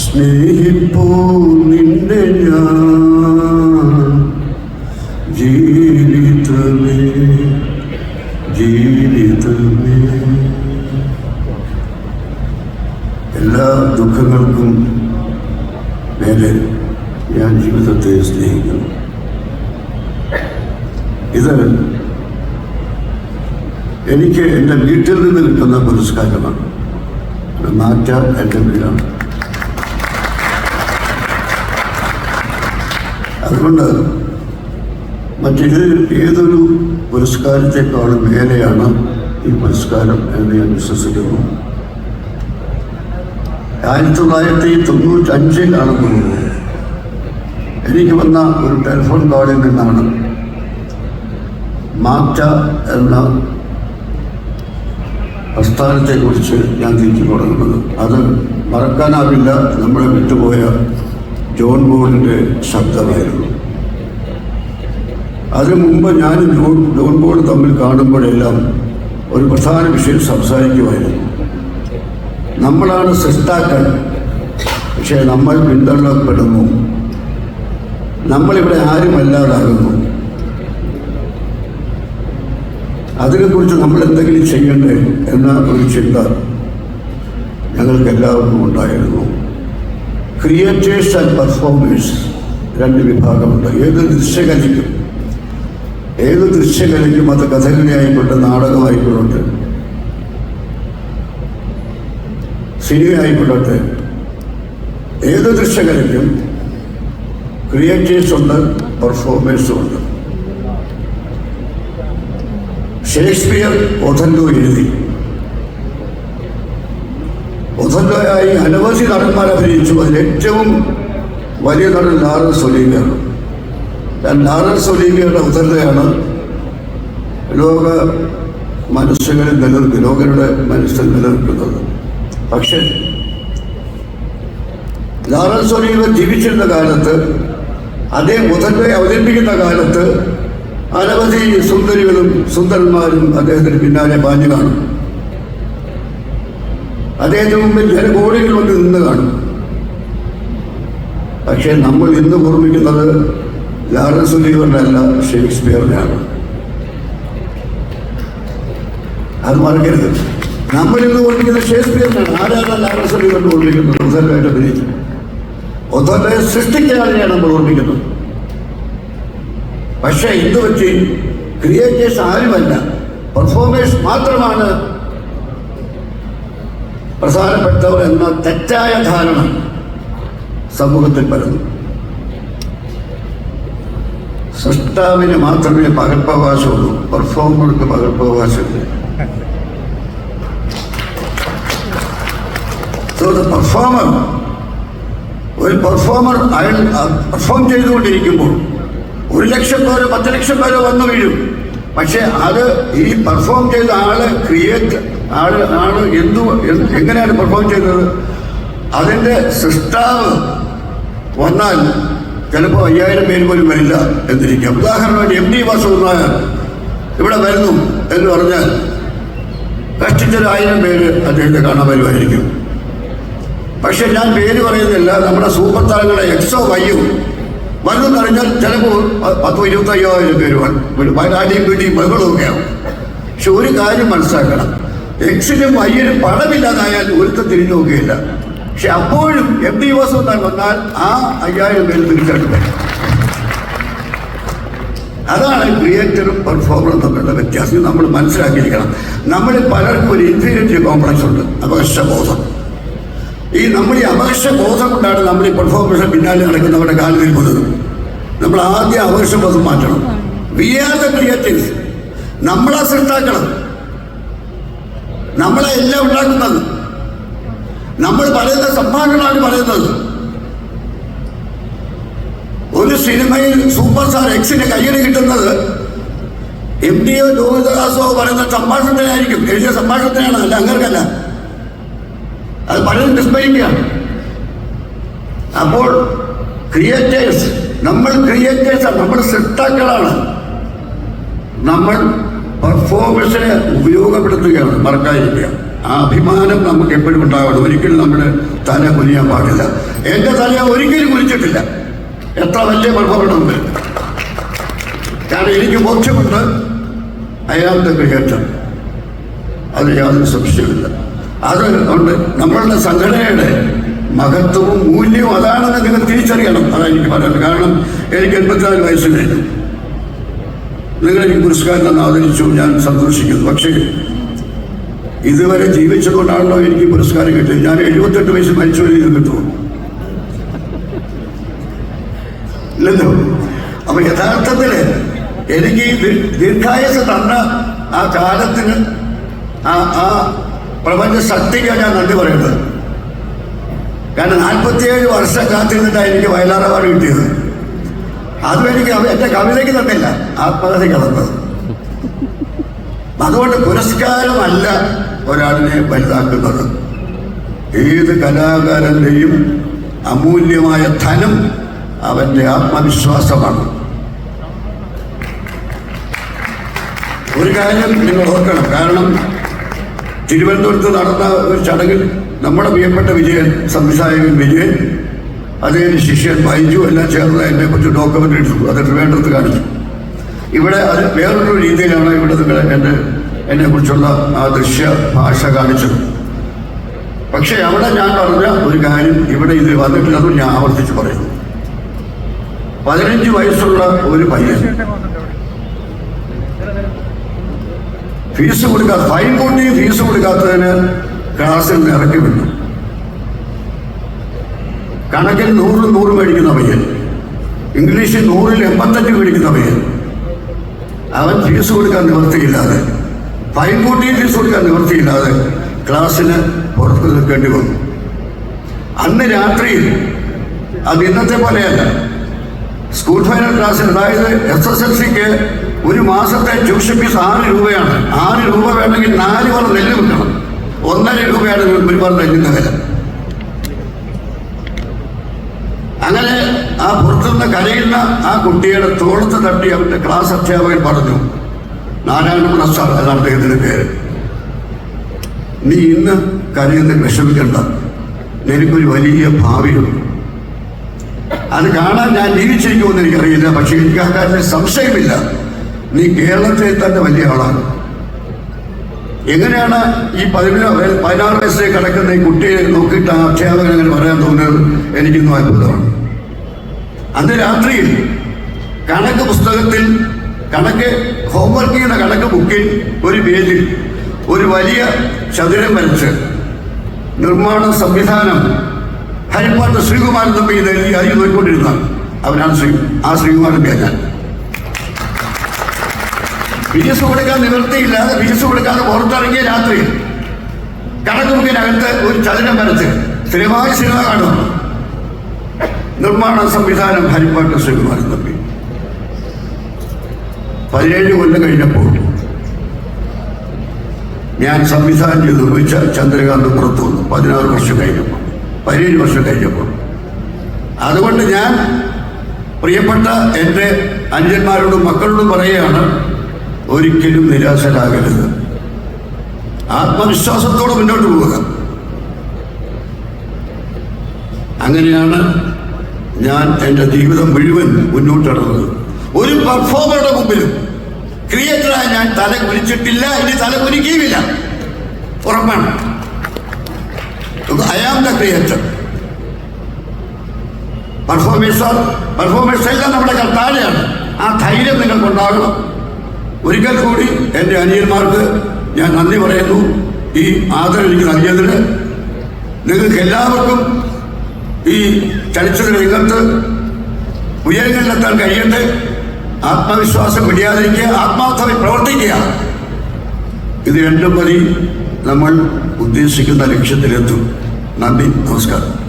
സ്നേഹിപ്പൂ നിന്റെ ഞാൻ ജീവിതമേ ജീവിതമേ എല്ലാ ദുഃഖങ്ങൾക്കും മേലെ ഞാൻ ജീവിതത്തെ സ്നേഹിക്കുന്നു ഇത് എനിക്ക് എന്റെ വീട്ടിൽ നിന്ന് കിട്ടുന്ന പുരസ്കാരമാണ് മാറ്റ എന്റെ വീടാണ് അതുകൊണ്ട് മറ്റേത് ഏതൊരു പുരസ്കാരത്തെക്കാളും മേലെയാണ് ഈ പുരസ്കാരം എന്ന് ഞാൻ വിശ്വസിക്കുന്നു. ആയിരത്തി തൊള്ളായിരത്തി തൊണ്ണൂറ്റഞ്ചിലാണെന്ന് തോന്നുന്നു എനിക്ക് വന്ന ഒരു ടെലിഫോൺ കോളിൽ നിന്നാണ് മാറ്റ എന്ന പ്രസ്ഥാനത്തെക്കുറിച്ച് ഞാൻ തിരിച്ചു തുടങ്ങുന്നത്. അത് മറക്കാനാവില്ല നമ്മളെ വിട്ടുപോയ ജോൺ ബോളിന്റെ ശബ്ദമായിരുന്നു. അതിനു മുമ്പ് ഞാൻ ജോൺ ജോൺ ബോൾ തമ്മിൽ കാണുമ്പോഴെല്ലാം ഒരു പ്രധാന വിഷയം സംസാരിക്കുമായിരുന്നു. നമ്മളാണ് സൃഷ്ടാക്കൾ പക്ഷേ നമ്മൾ പിന്തള്ളപ്പെടുന്നു. നമ്മളിവിടെ ആരുമല്ലാതാകുന്നു. അതിനെക്കുറിച്ച് നമ്മൾ എന്തെങ്കിലും ചെയ്യണ്ടേ എന്ന ഒരു ചിന്ത ഞങ്ങൾക്ക് എല്ലാവർക്കും ഉണ്ടായിരുന്നു. ക്രിയേറ്റേഴ്സ് ആൻഡ് പെർഫോമേഴ്സ് രണ്ട് വിഭാഗമുണ്ട്. ഏത് ദൃശ്യകലയ്ക്കും ഏത് ദൃശ്യകലയ്ക്കും അത് കഥകളിയായിക്കോട്ടെ നാടകമായിക്കൊള്ളട്ടെ സിനിമ ആയിക്കൊള്ളട്ടെ ഏത് ദൃശ്യകലയ്ക്കും ക്രിയേറ്റേഴ്സ് ഉണ്ട് പെർഫോമേഴ്സും ഉണ്ട്. ഷേക്സ്പിയർ ഒഥല്ലോ എഴുതി. ഒഥല്ലോയായി അനവധി നടന്മാർ അഭിനയിച്ചു. അതിൽ ഏറ്റവും വലിയ നടൻ ലാറൻ ഞാൻ ലാറൽ സൊലീവിയുടെ ഒഥല്ലോയാണ് ലോക മനുഷ്യങ്ങളിൽ നിലനിർത്തി ലോകരുടെ മനുഷ്യൻ നിലനിൽക്കുന്നത്. പക്ഷേ ലാറൽ സൊലീവ ജീവിച്ചിരുന്ന കാലത്ത് അതേ ഒഥല്ലോയെ അവതരിപ്പിക്കുന്ന കാലത്ത് അനവധി സുന്ദരികളും സുന്ദരന്മാരും അദ്ദേഹത്തിന് പിന്നാലെ പാഞ്ഞു കാണും. അദ്ദേഹത്തിന് മുമ്പിൽ ജനകോടികൾ കൊണ്ട് നിന്ന് കാണും. പക്ഷേ നമ്മൾ ഇന്ന് ഓർമ്മിക്കുന്നത് ലാറൻസ് ഒലീവറിന്റെ അല്ല ഷേക്സ്പിയറിനെയാണ് അത് മറക്കരുത്. നമ്മൾ ഇന്ന് ഓർമ്മിക്കുന്നത് ഷേക്സ്പിയറിനാണ്. ആരാണ് ലാറൻസ് ഒലീവറിനെ ഓർമ്മിക്കുന്നത് ഒതല്ലായിട്ട് സൃഷ്ടിക്കാനെയാണ് നമ്മൾ ഓർമ്മിക്കുന്നത്. പക്ഷേ ഇത് വെച്ച് ക്രിയേറ്റേഴ്സ് ആരുമല്ല പെർഫോമേഴ്സ് മാത്രമാണ് പ്രധാനപ്പെട്ടവർ എന്ന തെറ്റായ ധാരണ സമൂഹത്തിൽ പരന്നു. സൃഷ്ടാവിന് മാത്രമേ പകർപ്പവകാശമുള്ളൂ പെർഫോമർക്ക് പകർപ്പവകാശമില്ല പെർഫോമർ ഒരു പെർഫോമർ അയാൾ പെർഫോം ചെയ്തുകൊണ്ടിരിക്കുമ്പോൾ ഒരു ലക്ഷം പേരോ പത്ത് ലക്ഷം പേരോ വന്നു വീഴും. പക്ഷെ അത് ഈ പെർഫോം ചെയ്ത ആൾ ക്രിയേറ്റ് ആൾ ആൾ എന്തു എങ്ങനെയാണ് പെർഫോം ചെയ്തത് അതിന്റെ സൃഷ്ടാവ് വന്നാൽ ചിലപ്പോൾ അയ്യായിരം പേര് പോലും വരില്ല എന്നിരിക്കാം. ഉദാഹരണമായിട്ട് എം ഡി വാസു ഇവിടെ വരുന്നു എന്ന് പറഞ്ഞാൽ കഷ്ടിച്ചൊരു ആയിരം പേര് അദ്ദേഹത്തെ കാണാൻ വരുമായിരിക്കും. പക്ഷെ ഞാൻ പേര് പറയുന്നില്ല. നമ്മുടെ സൂപ്പർ താരങ്ങളെ എക്സോ വയ്യു വന്നു പറഞ്ഞാൽ ചിലപ്പോൾ പത്തോ ഇരുപത്തയ്യായിരം പേര് വരും. വയനാടിയും വീട്ടിയും ബഹളമൊക്കെ പക്ഷെ ഒരു കാര്യം മനസ്സിലാക്കണം. എക്സിനും വയ്യനും പണമില്ലാതായാൽ ഒരുത്തം തിരിഞ്ഞു നോക്കുകയില്ല. പക്ഷെ അപ്പോഴും എം ഡി വാസം വന്നാൽ ആ അയ്യായിരം പേര് തിരിച്ചെടുക്കും അതാണ് ക്രിയേറ്ററും പെർഫോമറും തമ്മിലുള്ള വ്യത്യാസം. നമ്മൾ മനസ്സിലാക്കിയിരിക്കണം. നമ്മൾ പലർക്കും ഒരു ഇൻഫീരിയറിറ്റി കോംപ്ലക്സ് ഉണ്ട്. അപകർഷബോധം ഈ നമ്മൾ ഈ അപകർഷബോധം കൊണ്ടാണ് നമ്മൾ ഈ പെർഫോമൻസ് പിന്നാലെ നടക്കുന്നവരുടെ കാലിൽ നിൽക്കുന്നത് നമ്മൾ ആദ്യം അപകർഷബോധം മാറ്റണം. വി ആർ ദ ക്രിയേറ്റീവ്സ് നമ്മളെ സൃഷ്ടാക്കണം. നമ്മളെ എല്ലാം ഉണ്ടാക്കുന്നത്. നമ്മൾ പറയുന്ന സംഭാഷണമാണ് പറയുന്നത്. ഒരു സിനിമയിൽ സൂപ്പർ സ്റ്റാർ എക്സിന് കയ്യിൽ കിട്ടുന്നത് എം ഡിയോ ലോഹിതദാസോ പറയുന്ന സംഭാഷണത്തിനായിരിക്കും. എഴുതിയ സംഭാഷണത്തിനാണ്. അല്ല അങ്ങനെയല്ല അത് പലരും വിസ്മരിക്കുകയാണ് അപ്പോൾ ക്രിയേറ്റേഴ്സ് നമ്മൾ ക്രിയേറ്റേഴ്സാണ് നമ്മൾ സൃഷ്ടാക്കളാണ്. നമ്മൾ പെർഫോമൻസിനെ ഉപയോഗപ്പെടുത്തുകയാണ് മറക്കാതിരിക്കുക ആ അഭിമാനം നമുക്ക് എപ്പോഴും ഉണ്ടാവണം. ഒരിക്കലും നമ്മൾ തല കുനിയാൻ പാടില്ല. എന്റെ തല ഒരിക്കലും കുനിച്ചിട്ടില്ല. എത്ര വലിയ പെർഫോമൻസ് കാരണം എനിക്ക് ബോധ്യമുണ്ട് അയാളുടെ ക്രിയേറ്റർ അത് യാതൊരു സംശയമില്ല അത് കൊണ്ട് നമ്മളുടെ സംഘടനയുടെ മഹത്വവും മൂല്യവും അതാണെന്ന് നിങ്ങൾ തിരിച്ചറിയണം. അതാണ് എനിക്ക് പറയുന്നത് കാരണം എനിക്ക് എൺപത്തിനാല് വയസ്സ് എനിക്ക് പുരസ്കാരം തന്നെ ആദരിച്ചു ഞാൻ സന്തോഷിക്കുന്നു. പക്ഷേ ഇതുവരെ ജീവിച്ചതുകൊണ്ടാണല്ലോ എനിക്ക് പുരസ്കാരം കിട്ടിയത്. ഞാൻ എഴുപത്തെട്ട് വയസ്സ് മരിച്ചു ഇത് കിട്ടുമോ ഇല്ലല്ലോ? അപ്പൊ യഥാർത്ഥത്തിൽ എനിക്ക് ഈ ദീ- തന്ന ആ കാലത്തിന് ആ ആ പ്രപഞ്ച ശക്തിക്കാണ് ഞാൻ നന്ദി പറയുന്നത്. കാരണം നാൽപ്പത്തിയേഴ് വർഷം കാത്തിരുന്നിട്ടാണ് എനിക്ക് വയലാർ അവാർഡ് കിട്ടിയത്. അതും എനിക്ക് എന്റെ കവിതയ്ക്ക് തന്നില്ല ആത്മകഥയ്ക്ക് തന്നത്. അതുകൊണ്ട് പുരസ്കാരമല്ല ഒരാളിനെ വലുതാക്കുന്നത്. ഏത് കലാകാരന്റെയും അമൂല്യമായ ധനം അവന്റെ ആത്മവിശ്വാസമാണ്. ഒരു കാര്യം നിങ്ങൾ ഓർക്കണം കാരണം തിരുവനന്തപുരത്ത് നടന്ന ഒരു ചടങ്ങിൽ നമ്മുടെ പ്രിയപ്പെട്ട വിജയൻ സംവിധായകൻ വിജയൻ അദ്ദേഹത്തിന്റെ ശിഷ്യൻ ബൈജു എല്ലാം ചേർന്ന് എന്നെ കുറിച്ച് ഡോക്യുമെന്റ് എടുത്തു. അത് ട്രിവാൻഡ്രത്ത് കാണിച്ചു. ഇവിടെ അത് വേറൊരു രീതിയിലാണ് ഇവിടെ നിങ്ങൾ എന്റെ എന്നെ കുറിച്ചുള്ള ആ ദൃശ്യ ഭാഷ കാണിച്ചത്. പക്ഷേ അവിടെ ഞാൻ പറഞ്ഞ ഒരു കാര്യം ഇവിടെ ഇത് വന്നിട്ടില്ലെന്നും ഞാൻ ആവർത്തിച്ച് പറയുന്നു. പതിനഞ്ച് വയസ്സുള്ള ഒരു പയ്യൻ ഫീസ് കൊടുക്കാത്ത ഫൈൻ കൂട്ടി ഫീസ് കൊടുക്കാത്തതിന് ക്ലാസ്സിൽ നിന്ന് ഇറക്കി വിട്ടു കണക്കിൽ നൂറ് നൂറ് മേടിക്കുന്ന പയ്യൻ. ഇംഗ്ലീഷിൽ നൂറിൽ എൺപത്തഞ്ച് മേടിക്കുന്ന പയ്യൻ. അവൻ ഫീസ് കൊടുക്കാൻ നിവൃത്തിയില്ലാതെ ഫൈൻ കൂട്ടി ഫീസ് കൊടുക്കാൻ നിവൃത്തിയില്ലാതെ ക്ലാസ്സിന് പുറത്ത് നിൽക്കേണ്ടി വന്നു. അന്ന് രാത്രിയിൽ അത് ഇന്നത്തെ പോലെയല്ല സ്കൂൾ ഫൈനൽ ക്ലാസ്സിൽ അതായത് എസ് എസ് എൽ സിക്ക് ഒരു മാസത്തെ ട്യൂഷൻ ഫീസ് ആറ് രൂപയാണ്. ആറ് രൂപ വേണമെങ്കിൽ നാല് പേർ നെല്ല് വിൽക്കണം. ഒന്നര രൂപയാണ് ഒരു പേർ നെല്ലിന്റെ വില. അങ്ങനെ ആ പുറത്തുനിന്ന് കരയുന്ന ആ കുട്ടിയുടെ തോളത്ത് തട്ടി അവന്റെ ക്ലാസ് അധ്യാപകൻ പറഞ്ഞു നാരായണ മനസ്സാർ അതാണ് അദ്ദേഹത്തിന്റെ പേര്. നീ ഇന്ന് കരയുന്ന വിഷമിക്കണ്ട. എനിക്കൊരു വലിയ ഭാവിയുണ്ട്. അത് കാണാൻ ഞാൻ ജീവിച്ചിരിക്കുമെന്ന് എനിക്കറിയില്ല പക്ഷെ എനിക്ക് ആ കാര്യത്തിൽ സംശയമില്ല. നീ കേരളത്തിൽ തന്നെ വലിയ ആളാണ്. എങ്ങനെയാണ് ഈ പതിനൊന്ന് പതിനാറ് വയസ്സിലേക്ക് കിടക്കുന്ന ഈ കുട്ടിയെ നോക്കിയിട്ട് ആ അധ്യാപകൻ അങ്ങനെ പറയാൻ തോന്നിയത്? എനിക്കിന്നും അത്ഭുതമാണ്. അന്ന് രാത്രിയിൽ കണക്ക് പുസ്തകത്തിൽ കണക്ക് ഹോംവർക്ക് ചെയ്യുന്ന കണക്ക് ബുക്കിൽ ഒരു പേജിൽ ഒരു വലിയ ചതുരം വരച്ച് നിർമ്മാണ സംവിധാനം ഹരിപ്പാട്ട് ശ്രീകുമാരൻ തമ്പി നൽകി അരി നോക്കിക്കൊണ്ടിരുന്ന അവനാണ് ശ്രീ ആ ശ്രീകുമാരൻ ഞാൻ. ഫീസ് കൊടുക്കാൻ നിവൃത്തിയില്ലാതെ ഫീസ് കൊടുക്കാതെ പുറത്തിറങ്ങിയ രാത്രി കണക്ക് ബുക്കിനകത്ത് ഒരു ചതുരം വരച്ച് സ്ഥിരമായി സിനിമ കാണും. നിർമ്മാണ സംവിധാനം ഹരിപ്പാട്ട് ശ്രീകുമാരൻ തമ്പി. പതിനേഴ് കൊല്ലം കഴിഞ്ഞപ്പോൾ ഞാൻ സംവിധാനം ചെയ്ത് നിർമ്മിച്ച ചന്ദ്രകാന്ത് പുറത്തു വന്നു. പതിനാറ് വർഷം കഴിഞ്ഞപ്പോൾ പതിനേഴ് വർഷം കഴിഞ്ഞപ്പോൾ. അതുകൊണ്ട് ഞാൻ പ്രിയപ്പെട്ട എന്റെ അഞ്ചന്മാരോടും മക്കളോടും പറയുകയാണ് ഒരിക്കലും നിരാശരാകരുത്. ആത്മവിശ്വാസത്തോടെ മുന്നോട്ട് പോവുക. അങ്ങനെയാണ് ഞാൻ എന്റെ ജീവിതം മുഴുവൻ മുന്നോട്ട് നടന്നത് ഒരു പെർഫോമറുടെ മുമ്പിലും ക്രിയേറ്ററായി ഞാൻ തല കുരിച്ചിട്ടില്ല ഇനി തല കുരിക്കുകയുമില്ല ഉറപ്പാണ്. I the creator performers performers എല്ലാം നമ്മുടെ കർത്താഴയാണ് ആ ധൈര്യം നിങ്ങൾക്കുണ്ടാകണം. ഒരിക്കൽ കൂടി എന്റെ അനിയന്മാർക്ക് ഞാൻ നന്ദി പറയുന്നു. ഈ ആദരം എനിക്ക് നൽകിയതിന് നിങ്ങൾക്ക് എല്ലാവർക്കും ഈ ചലച്ചിത്ര രംഗത്ത് ഉയരങ്ങളിലെത്താൻ കഴിയട്ടെ. ആത്മവിശ്വാസം പിടിയാതിരിക്കുക ആത്മാർത്ഥമായി പ്രവർത്തിക്കുക. ഇത് രണ്ടും വരി നമ്മൾ ഉദ്ദേശിക്കുന്ന ലക്ഷ്യത്തിലെത്തും. നന്ദി നമസ്കാരം.